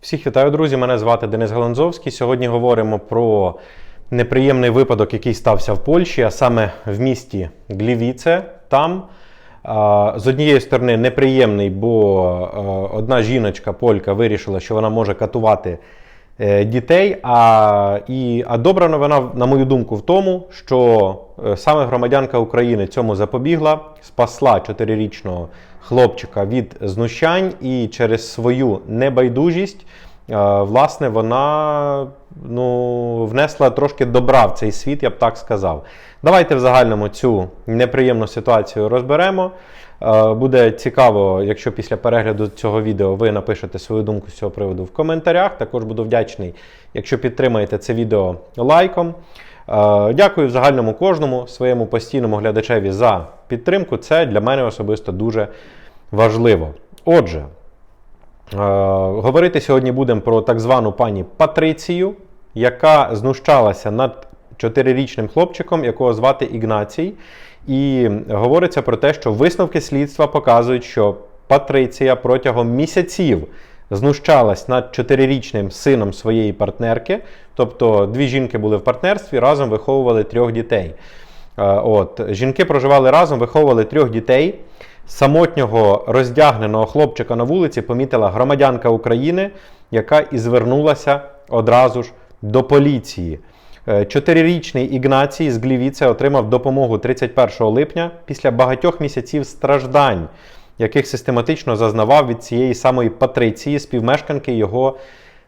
Всіх вітаю, друзі! Мене звати Денис Галанзовський. Сьогодні говоримо про неприємний випадок, який стався в Польщі, а саме в місті Глівіце. Там з однієї сторони неприємний, бо одна жіночка полька вирішила, що вона може катувати дітей. А, і, а добра новина, на мою думку, в тому, що е, саме громадянка України цьому запобігла, спасла 4-річного хлопчика від знущань і через свою небайдужість. е, Власне, вона ну, внесла трошки добра в цей світ, я б так сказав. Давайте в загальному цю неприємну ситуацію розберемо. Е, Буде цікаво, якщо після перегляду цього відео ви напишете свою думку з цього приводу в коментарях. Також буду вдячний, якщо підтримаєте це відео лайком. Е, Дякую в загальному кожному своєму постійному глядачеві за підтримку. Це для мене особисто дуже важливо. Отже, е, говорити сьогодні будемо про так звану пані Патрицію, яка знущалася над чотирирічним хлопчиком, якого звати Ігнацій. І говориться про те, що висновки слідства показують, що Патриція протягом місяців знущалась над чотирирічним сином своєї партнерки. Тобто дві жінки були в партнерстві, разом виховували трьох дітей. Е, От, жінки проживали разом, виховували трьох дітей. Самотнього роздягненого хлопчика на вулиці помітила громадянка України, яка і звернулася одразу ж до поліції. Е, Чотирирічний Ігнацій з Глівіця отримав допомогу 31 липня після багатьох місяців страждань, яких систематично зазнавав від цієї самої Патриції, співмешканки його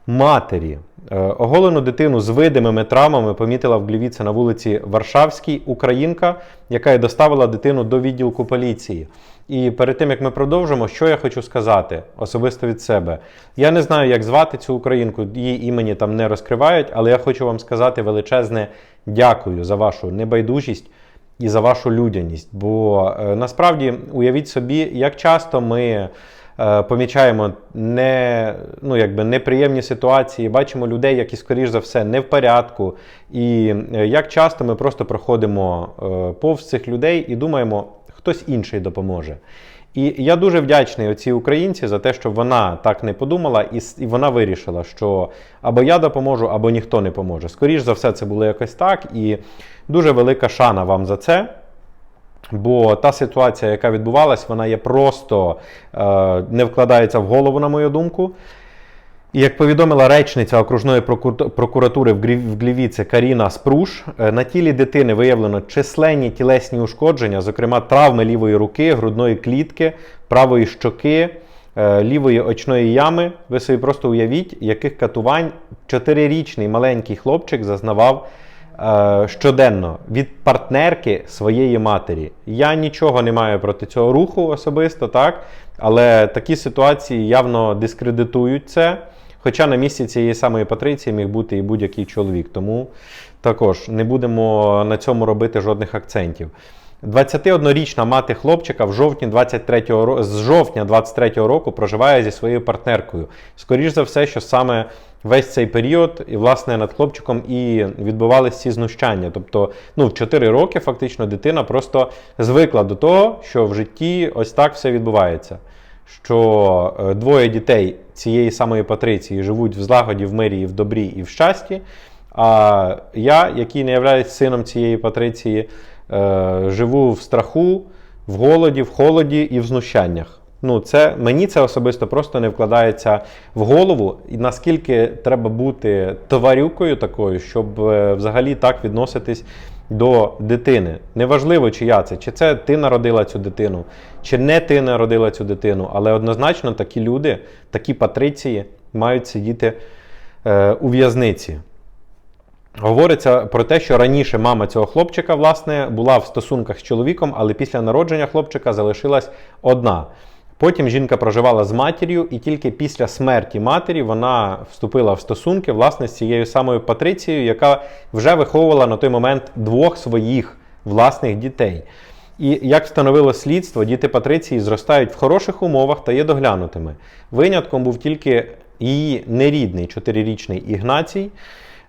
матері. Е, Оголену дитину з видимими травмами помітила в Глівіце на вулиці Варшавській українка, яка й доставила дитину до відділку поліції. І перед тим як ми продовжимо, що я хочу сказати особисто від себе. Я не знаю, як звати цю українку, її імені там не розкривають, але я хочу вам сказати величезне дякую за вашу небайдужість і за вашу людяність. Бо е, насправді уявіть собі, як часто ми помічаємо не, ну, якби неприємні ситуації, бачимо людей, які, скоріш за все, не в порядку. І е, як часто ми просто проходимо е, повз цих людей і думаємо, хтось інший допоможе. І я дуже вдячний оцій українці за те, що вона так не подумала, і, і вона вирішила, що або я допоможу, або ніхто не поможе. Скоріш за все, це було якось так. І дуже велика шана вам за це. Бо та ситуація, яка відбувалась, вона є просто е, не вкладається в голову, на мою думку. І як повідомила речниця окружної прокуратури в Глівіці Каріна Спруш, е, на тілі дитини виявлено численні тілесні ушкодження, зокрема травми лівої руки, грудної клітки, правої щоки, е, лівої очної ями. Ви собі просто уявіть, яких катувань чотирирічний маленький хлопчик зазнавав щоденно від партнерки своєї матері. Я нічого не маю проти цього руху особисто, так? Але такі ситуації явно дискредитують це. Хоча на місці цієї самої Патриції міг бути і будь-який чоловік. Тому також не будемо на цьому робити жодних акцентів. 21-річна мати хлопчика в жовтні 23-го ро- з жовтня 23-го року проживає зі своєю партнеркою. Скоріш за все, що саме весь цей період, і власне над хлопчиком і відбувалися ці знущання. Тобто, ну, в 4 роки фактично дитина просто звикла до того, що в житті ось так все відбувається. Що е, двоє дітей цієї самої Патриції живуть в злагоді, в мирі, і в добрі і в щасті. А я, який не являюсь сином цієї Патриції, е, живу в страху, в голоді, в холоді і в знущаннях. Ну, це мені це особисто просто не вкладається в голову, і наскільки треба бути тварюкою такою, щоб е, взагалі так відноситись до дитини. Неважливо, чия це, чи це ти народила цю дитину, чи не ти народила цю дитину, але однозначно такі люди, такі патриції мають сидіти е, у в'язниці. Говориться про те, що раніше мама цього хлопчика власне була в стосунках з чоловіком, але після народження хлопчика залишилась одна. Потім жінка проживала з матір'ю, і тільки після смерті матері вона вступила в стосунки власне з цією самою Патрицією, яка вже виховувала на той момент двох своїх власних дітей. І як встановило слідство, діти Патриції зростають в хороших умовах та є доглянутими. Винятком був тільки її нерідний чотирирічний Ігнацій.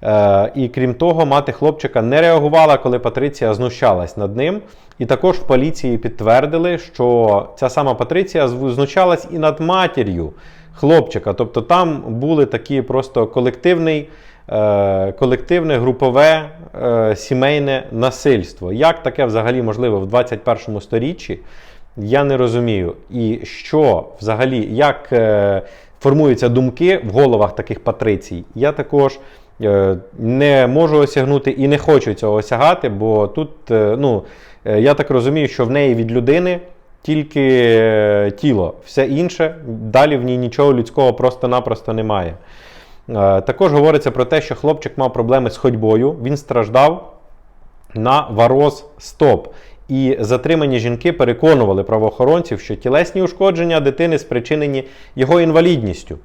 Е, І крім того, мати хлопчика не реагувала, коли Патриція знущалась над ним. І також в поліції підтвердили, що ця сама Патриція знущалась і над матір'ю хлопчика. Тобто там були такі просто колективний, е, колективне, групове, е, сімейне насильство. Як таке взагалі можливо в 21 сторіччі? Я не розумію. І що взагалі, як формуються думки в головах таких патрицій, я також не можу осягнути і не хочу цього осягати, бо тут, е, ну, е, я так розумію, що в неї від людини тільки е, тіло, все інше, далі в ній нічого людського просто-напросто немає. Е, Також говориться про те, що хлопчик мав проблеми з ходьбою, він страждав на вароз стоп. І затримані жінки переконували правоохоронців, що тілесні ушкодження дитини спричинені його інвалідністю.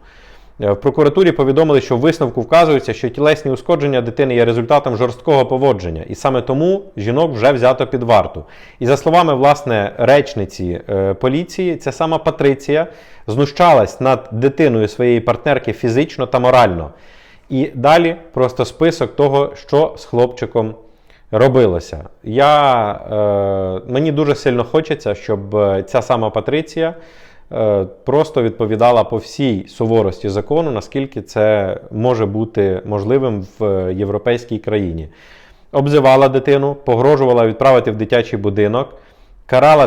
Е, В прокуратурі повідомили, що в висновку вказується, що тілесні ушкодження дитини є результатом жорсткого поводження, і саме тому жінок вже взято під варту. І за словами власне речниці е, поліції, ця сама Патриція знущалась над дитиною своєї партнерки фізично та морально. І далі просто список того, що з хлопчиком робилося. Я, е, мені дуже сильно хочеться, щоб е, ця сама Патриція просто відповідала по всій суворості закону, наскільки це може бути можливим в е, європейській країні. Обзивала дитину, погрожувала відправити в дитячий будинок, карала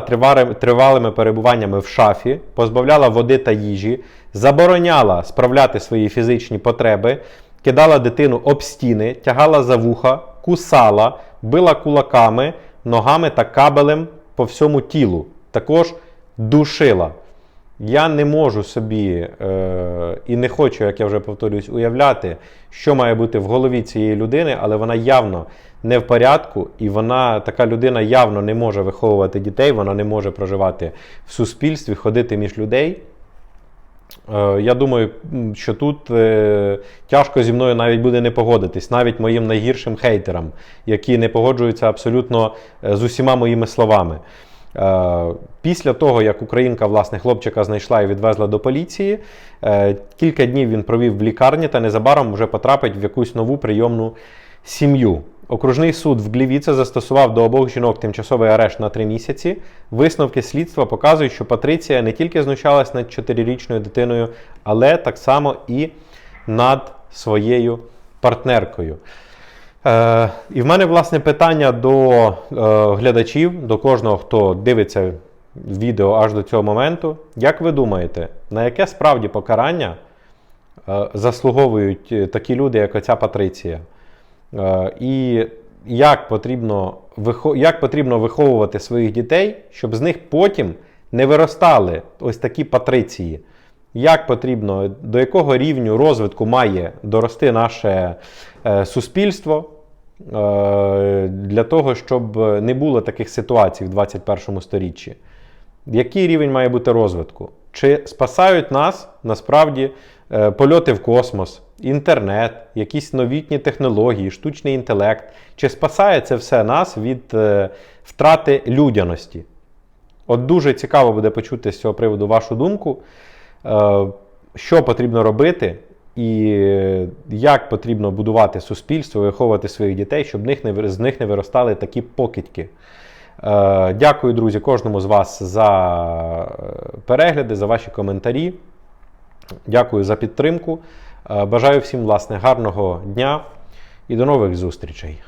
тривалими перебуваннями в шафі, позбавляла води та їжі, забороняла справляти свої фізичні потреби, кидала дитину об стіни, тягала за вуха, кусала, била кулаками, ногами та кабелем по всьому тілу. Також душила. Я не можу собі е, і не хочу, як я вже повторюсь, уявляти, що має бути в голові цієї людини, але вона явно не в порядку, і вона така людина явно не може виховувати дітей, вона не може проживати в суспільстві, ходити між людей. Е, Я думаю, що тут е, тяжко зі мною навіть буде не погодитись, навіть моїм найгіршим хейтерам, які не погоджуються абсолютно е, з усіма моїми словами. Е, Після того, як українка власне хлопчика знайшла і відвезла до поліції, е, кілька днів він провів в лікарні та незабаром вже потрапить в якусь нову прийомну сім'ю. Окружний суд в Глівіце застосував до обох жінок тимчасовий арешт на три місяці. Висновки слідства показують, що Патриція не тільки знущалась над чотирирічною дитиною, але так само і над своєю партнеркою. Е, і в мене власне питання до е, глядачів, до кожного, хто дивиться відео аж до цього моменту. Як ви думаєте, на яке справді покарання е, заслуговують е, такі люди, як оця Патриція? Е, і як потрібно, як потрібно виховувати своїх дітей, щоб з них потім не виростали ось такі патриції? Як потрібно, до якого рівню розвитку має дорости наше е, суспільство е, для того, щоб не було таких ситуацій в 21 сторіччі? Який рівень має бути розвитку? Чи спасають нас насправді е, польоти в космос, інтернет, якісь новітні технології, штучний інтелект? Чи спасає це все нас від втрати людяності? От дуже цікаво буде почути з цього приводу вашу думку, що потрібно робити, і е, як потрібно будувати суспільство, виховувати своїх дітей, щоб з них не виростали такі покидьки. Е, Дякую, друзі, кожному з вас за е, перегляди, за ваші коментарі. Дякую за підтримку. Е, Бажаю всім власне гарного дня і до нових зустрічей.